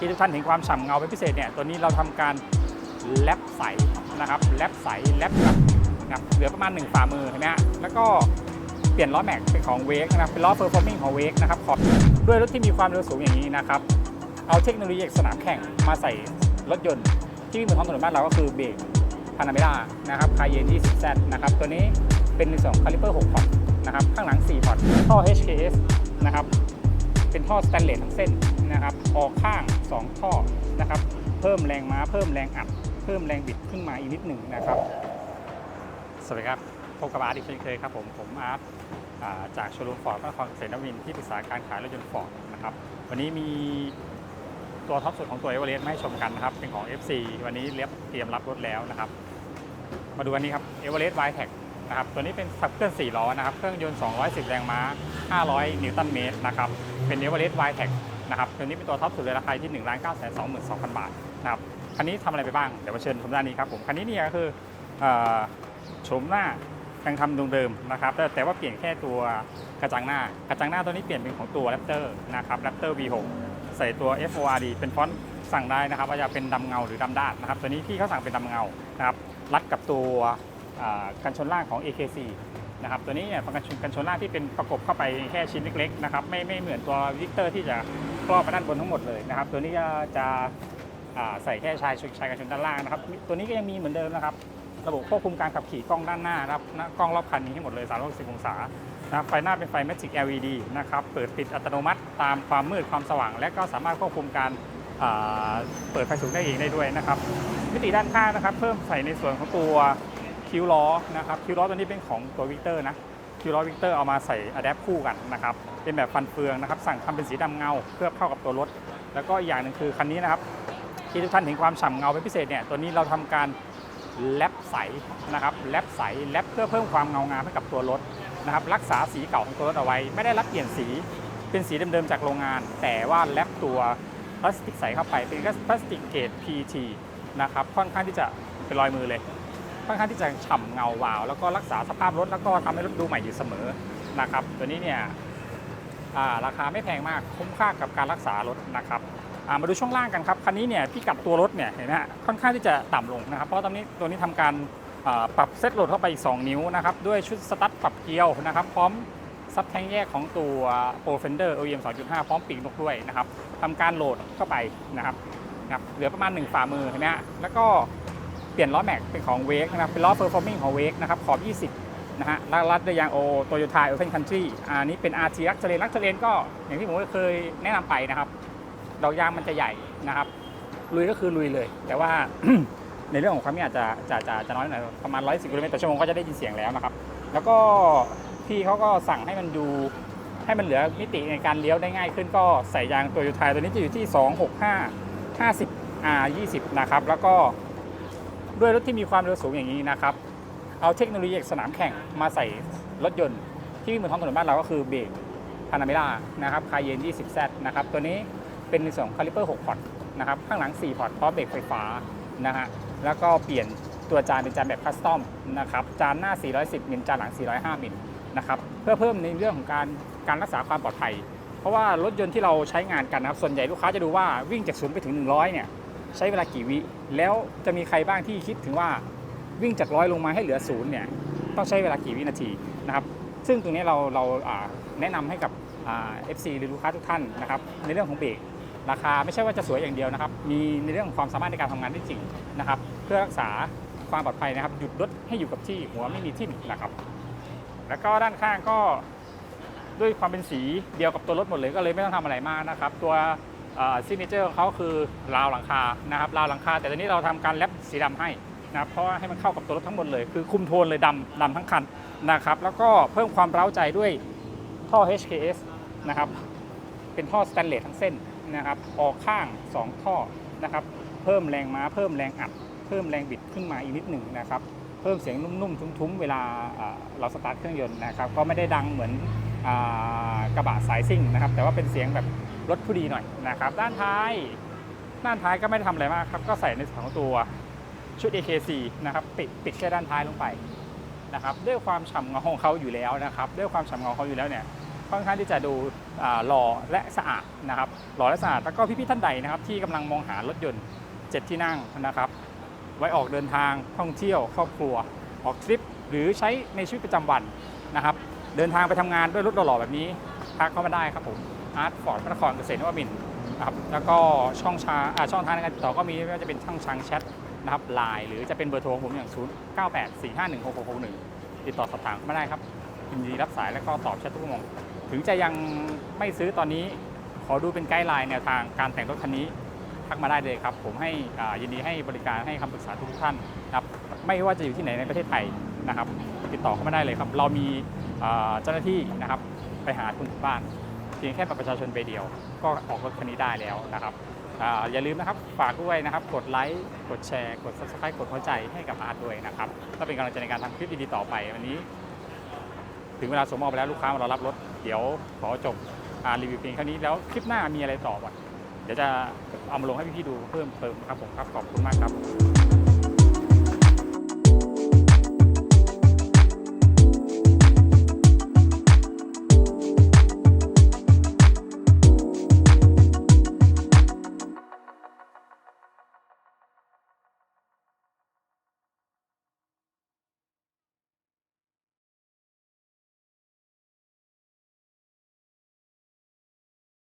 ที่ทุกท่านเห็นความฉ่ำเงาเป็นพิเศษเนี่ยตัวนี้เราทำการแลบใสนะครับแลบใสแลบแบบนะครับเหลือประมาณ 1 ฝ่ามือเห็นไหมฮะแล้วก็เปลี่ยนล้อแม็กเป็นของเวกนะครับเป็นล้อเ e อร์ฟอร์มิงของเวกนะครับขอบด้วยรถที่มีความเร็วสูงอย่างนี้นะครับ เอาเทคโนโลยีจากสนามแข่งมาใส่รถยนต์ ที่วิ่งบนท้องถนนบ้านเราก็คือเบรกพานาเมล่านะครับคาเยน 20Z นะครับตัวนี้เป็นในส่วนของคาลิเปอร์6พอร์ตนะครับข้างหลัง4พอร์ตท่อ HKS นะครับ เป็นท่อสแตนเลสทั้งเส้นนะครับออกข้าง 2 ท่อนะครับ เพิ่มแรงม้าเพิ่มแรงอัด เพิ่มแรงบิดขึ้นมาอีกนิดหนึ่งนะครับ สวัสดีครับพบกับอาร์ตอีกเช่นเคยครับผมผมอาร์ตจากโชลูมฟอร์ดนครเกษตรนวินที่ปรึกษาการขายรถยนต์ฟอร์ดนะครับวันนี้มีตัวท็อปสุดของตัวเอเวอเรสต์มาให้ชมกันนะครับเป็นของ FC วันนี้เรียบเตรียมรับรถแล้วนะครับ มาดูอันนี้ครับเอเวอเรสต์ไวแท็กนะครับตัวนี้เป็นขับเคลื่อน4ล้อนะครับ เครื่องยนต์ 210 แรงม้า 500 นิวตันเมตรนะครับ เป็นเอเวอเรสต์ไวแท็กนะครับตัวนี้เป็นตัวท็อปสุดเลยราคาที่1 9 2 2 2 0 0 0บาทนะครับคันนี้ทำอะไรไปบ้าง เดี๋ยวมาเชิญชมด้านนี้ครับผม คันนี้เนี่ยก็คือเอ่อโฉมหน้ายังทำเดิมๆนะครับแต่แต่ว่าเปลี่ยนแค่ตัวกระจังหน้า กระจังหน้าตัวนี้เปลี่ยนเป็นของตัว Raptor นะครับ Raptor V6 ใส่ตัว FORD เป็นฟอนต์สั่งได้นะครับว่าจะเป็นดำเงาหรือดำด้านนะครับ ตัวนี้พี่เขาสั่งเป็นดำเงานะครับรัดกับตัวกันชนล่างของ AKC นะครับตัวนี้เนี่ยเป็นกันชนกันชนล่าที่เป็นประกบเข้าไปแค่ชิ้นเล็กๆนะครับไม่ไม่เหมือนตัววิกเตอร์ที่จะครอบไปด้านบนทั้งหมดเลยนะครับตัวนี้จะจะใส่แค่ชายชุดชายกันชนด้านล่างนะครับตัวนี้ก็ยังมีเหมือนเดิมนะครับระบบควบคุมการขับขี่กล้องด้านหน้านะครับน้ากล้องรอบคันนี้ให้หมดเลย 360 องศานะครับไฟหน้าเป็นไฟ Magic LED นะครับเปิดปิดอัตโนมัติตามความมืดความสว่าง และก็สามารถควบคุมการเปิดไฟสูงได้เองได้ด้วยนะครับมิติด้านข้างนะครับ เพิ่มใส่ในส่วนของตัว คิ้วล้อนะครับคิ้วล้อตัวนี้เป็นของตัววิกเตอร์นะคิ้วล้อวิกเตอร์เอามาใส่อะแดปคู่กันนะครับ เป็นแบบฟันเฟืองนะครับ สั่งทำเป็นสีดำเงาเพื่อเข้ากับตัวรถ แล้วก็อีกอย่างหนึ่งคือคันนี้นะครับ ที่ทุกท่านเห็นความฉ่ำเงาเป็นพิเศษเนี่ย ตัวนี้เราทำการแลบใสนะครับ แลบใส แลบเพื่อเพิ่มความเงางามให้กับตัวรถนะครับ รักษาสีเก่าของตัวรถเอาไว้ ไม่ได้รับเปลี่ยนสี เป็นสีเดิมๆจากโรงงาน แต่ว่าแลบตัวพลาสติกใสเข้าไป เป็นพลาสติกเกรด PT นะครับ ค่อนข้างที่จะเป็นรอยมือเลย ค่อนข้างที่จะฉ่ำเงาวาว แล้วก็รักษาสภาพรถแล้วก็ทำให้รถดูใหม่อยู่เสมอนะครับ ตัวนี้เนี่ยราคาไม่แพงมากคุ้มค่ากับการรักษารถนะครับมาดูช่วงล่างกันครับคันนี้เนี่ยพี่กัดตัวรถเนี่ยเห็นไหมฮะค่อนข้างที่จะต่ำลงนะครับเพราะตอนนี้ตัวนี้ทำการปรับเซตโหลดเข้าไปอีก 2 นิ้วนะครับด้วยชุดสตั๊ดปรับเกลียวนะครับพร้อมซับแทงแยกของตัว Pro Fender OEM 2.5 พร้อมปีกนกด้วยนะครับทำการโหลดเข้าไปนะครับนะครับเหลือประมาณ 1 ฝ่ามือเห็นไหมฮะแล้วก็ เปลี่ยนล้อแม็กเป็นของเวกนะครับเป็นล้อ performing ของเวกนะครับขอบ 20 นะฮะแล้วรัดด้วยยางโอโตโยต้าโอเพนคันทรีอันนี้เป็น RT ลักเทเลนลักเทเลนก็อย่างที่ผมเคยแนะนำไปนะครับดอกยางมันจะใหญ่นะครับลุยก็คือลุยเลย แต่ว่าในเรื่องของความเร็วอาจจะจะจะจะน้อยหน่อยประมาณ 110กิโลเมตรต่อชั่วโมงก็จะได้ยินเสียงแล้วนะครับ แล้วก็พี่เขาก็สั่งให้มันดูให้มันเหลือมิติในการเลี้ยวได้ง่ายขึ้นก็ใส่ยางโตโยต้าตัวนี้จะอยู่ที่ 265 50 R 20 นะครับ แล้วก็ ด้วยรถที่มีความเร็วสูงอย่างนี้นะครับ เอาเทคโนโลยีจากสนามแข่งมาใส่รถยนต์ที่วิ่งบนท้องถนนบ้านเราก็คือเบรกพานาเมล่านะครับคายเยน 20Z นะครับ ตัวนี้เป็นในส่วนของคาลิเปอร์6พอร์ตนะครับ ข้างหลัง 4 พอร์ตพร้อมเบรกไฟฟ้านะฮะ แล้วก็เปลี่ยนตัวจานเป็นจานแบบคัสตอมนะครับ จานหน้า 410 มิล จานหลัง 405 มิลนะครับ เพื่อเพิ่มในเรื่องของการการรักษาความปลอดภัย เพราะว่ารถยนต์ที่เราใช้งานกันนะครับ ส่วนใหญ่ลูกค้าจะดูว่าวิ่งจากศูนย์ไปถึง 100 เนี่ย ใช้เวลากี่วิ แล้วจะมีใครบ้างที่คิดถึงว่าวิ่งจากร้อยลงมาให้เหลือศูนย์เนี่ยต้องใช้เวลากี่วินาทีนะครับ ซึ่งตรงนี้เราเราอ่าแนะนำให้กับเอ่า FC หรือลูกค้าทุกท่านนะครับ ในเรื่องของเบรกราคาไม่ใช่ว่าจะสวยอย่างเดียวนะครับ มีในเรื่องความสามารถในการทำงานได้จริงนะครับ เพื่อรักษาความปลอดภัยนะครับ หยุดรถให้อยู่กับที่หัวไม่มีทิ่มนะครับ แล้วก็ด้านข้างก็ด้วยความเป็นสีเดียวกับตัวรถหมดเลยก็เลยไม่ต้องทำอะไรมากนะครับ ตัว ซิกเนเจอร์ของเขาคือราวหลังคานะครับราวหลังคา แต่ตอนนี้เราทำการแรปสีดำให้นะครับเพราะให้มันเข้ากับตัวรถทั้งหมดเลย คือคุมโทนเลยดำดำทั้งคันนะครับแล้วก็เพิ่มความเร้าใจด้วยท่อ HKS นะครับเป็นท่อสแตนเลสทั้งเส้นนะครับออกข้าง 2 ท่อนะครับเพิ่มแรงม้าเพิ่มแรงอัด เพิ่มแรงบิดขึ้นมาอีกนิดหนึ่งนะครับเพิ่มเสียงนุ่มๆ ทุ้มๆ เวลาเราสตาร์ทเครื่องยนต์นะครับก็ไม่ได้ดังเหมือนกระบะสายซิ่งนะครับแต่ว่าเป็นเสียงแบบ รถผู้ดีหน่อยนะครับ ด้านท้าย ด้านท้ายก็ไม่ได้ทำอะไรมากครับ ก็ใส่ในส่วนของตัวชุด AKC นะครับปิดปิดแค่ด้านท้ายลงไปนะครับ ด้วยความฉ่ำเงาของเขาอยู่แล้วนะครับ ด้วยความฉ่ำเงาของเขาอยู่แล้วเนี่ยค่อนข้างที่จะดูหล่อและสะอาดนะครับ หล่อและสะอาดแล้วก็พี่ๆท่านใดนะครับ ที่กำลังมองหารถยนต์เจ็ดที่นั่งนะครับ ไว้ออกเดินทางท่องเที่ยวครอบครัว ออกทริปหรือใช้ในชีวิตประจำวันนะครับ เดินทางไปทำงานด้วยรถหล่อๆแบบนี้ทักเข้ามาได้ครับผม อาร์ตฟอร์ดพระนครเกษตรนวมินทร์นะครับแล้วก็ช่องชาอ่าช่องทางในการติดต่อก็มีไม่ว่าจะเป็นช่องทางแชทนะครับไลน์หรือจะเป็นเบอร์โทรของผมอย่าง 0 9 8 4 5 1 6 6 6 1 ติดต่อสอบถามเข้ามาได้ครับยินดีรับสายและก็ตอบแชททุกชั่วโมงถึงจะยังไม่ซื้อตอนนี้ขอดูเป็นไกด์ไลน์แนวทางการแต่งรถคันนี้ทักมาได้เลยครับ ผมให้ยินดีให้บริการให้คำปรึกษาทุกท่านนะครับไม่ว่าจะอยู่ที่ไหนในประเทศไทยนะครับ ติดต่อเข้ามาได้เลยครับ เรามีเจ้าหน้าที่นะครับไปหาคุณถึงบ้าน เพียงแค่บัตรประชาชนใบเดียว ก็ออกรถคันนี้ได้แล้วนะครับอย่าลืมนะครับฝากด้วยนะครับ กดไลค์กดแชร์ กด subscribe กดหัวใจให้กับอาร์ตด้วยนะครับก็เป็นกำลังใจในการทำคลิปดีๆต่อไปวันนี้ ถึงเวลาสมมอบไปแล้วลูกค้ามารอรับรถ เดี๋ยวขอจบรีวิวเพียงเท่านี้แล้วคลิปหน้ามีอะไรต่อวะเดี๋ยวจะเอามาลงให้พี่ๆดูเพิ่มเติมครับผมครับขอบคุณมากครับ